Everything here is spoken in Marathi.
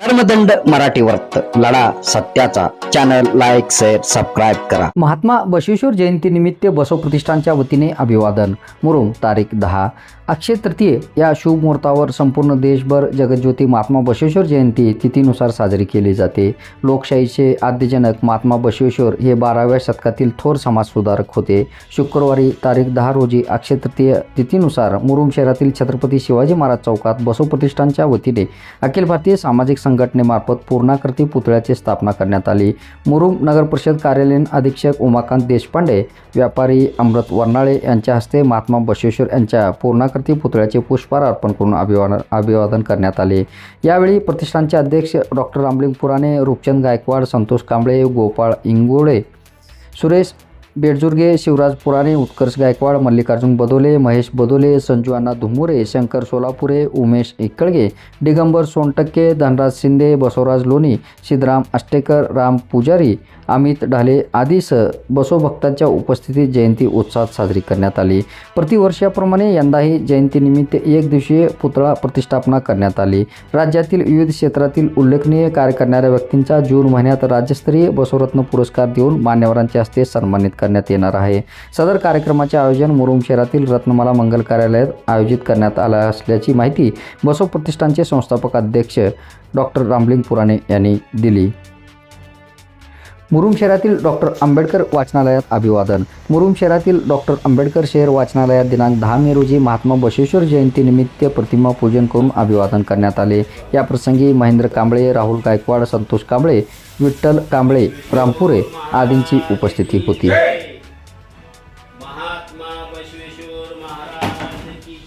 धर्मदंड मराठी वर्त लढा सत्याचा. चॅनल लाईक शेअर सबस्क्राईब करा. महात्मा बसवेश्वर जयंतीनिमित्त बसव प्रतिष्ठानच्या वतीने अभिवादन. मुरुम तारीख दहा. अक्षय तृतीय या शुभ मुहूर्तावर संपूर्ण देशभर जगज्योती महात्मा बसवेश्वर जयंती तिथीनुसार साजरी केली जाते. लोकशाहीचे आद्यजनक महात्मा बसवेश्वर हे बाराव्या शतकातील थोर समाजसुधारक होते. शुक्रवारी तारीख दहा रोजी अक्षय तृतीय तिथीनुसार मुरुम शहरातील छत्रपती शिवाजी महाराज चौकात बसव प्रतिष्ठानच्या वतीने अखिल भारतीय सामाजिक संघटनेमार्फत पूर्णाकृती पुतळ्याची स्थापना करण्यात आली. मुरुम नगर परिषद कार्यालयीन अधीक्षक उमाकांत देशपांडे व्यापारी अमृत वर्नाळे यांच्या हस्ते महात्मा बसवेश्वर यांच्या पूर्णाकृती पुतळ्याचे पुष्पहार अर्पण करून अभिवादन अभिवादन करण्यात आले. यावेळी प्रतिष्ठानचे अध्यक्ष डॉक्टर रामलिंग पुराणे रूपचंद गायकवाड संतोष कांबळे गोपाळ इंगोळे सुरेश बेडजुर्गे शिवराज पुराणे उत्कर्ष गायकवाड मल्लिकार्जुन बदोले महेश बदोले संजू अण्णा धुमुरे शंकर सोलापुरे उमेश एकळगे दिगंबर सोनटक्के धनराज शिंदे बसवराज लोणी सिद्धराम आष्टेकर राम पुजारी अमित ढाले आदीसह बसोभक्तांच्या उपस्थितीत जयंती उत्साहात साजरी करण्यात आली. प्रतिवर्षाप्रमाणे यंदाही जयंतीनिमित्त एक दिवसीय पुतळा प्रतिष्ठापना करण्यात आली. राज्यातील विविध क्षेत्रातील उल्लेखनीय कार्य करणाऱ्या व्यक्तींचा जून महिन्यात राज्यस्तरीय बसवरत्न पुरस्कार देऊन मान्यवरांच्या हस्ते सन्मानित करण्यात येणार आहे. सदर कार्यक्रमाचे आयोजन मुरुम शहरातील रत्नमाला मंगल कार्यालयात आयोजित करण्यात आलं असल्याची माहिती बसव प्रतिष्ठानचे संस्थापक अध्यक्ष डॉक्टर रामलिंग पुराणे यांनी दिली. मुरुम शहरातील डॉक्टर आंबेडकर वाचनालयात अभिवादन. मुरुम शहरातील डॉक्टर आंबेडकर शहर वाचनालयात दिनांक दहा मे रोजी महात्मा बसवेश्वर जयंतीनिमित्त प्रतिमा पूजन करून अभिवादन करण्यात आले. याप्रसंगी महेंद्र कांबळे राहुल गायकवाड संतोष कांबळे विठ्ठल कांबळे रामपुरे आदींची उपस्थिती होती.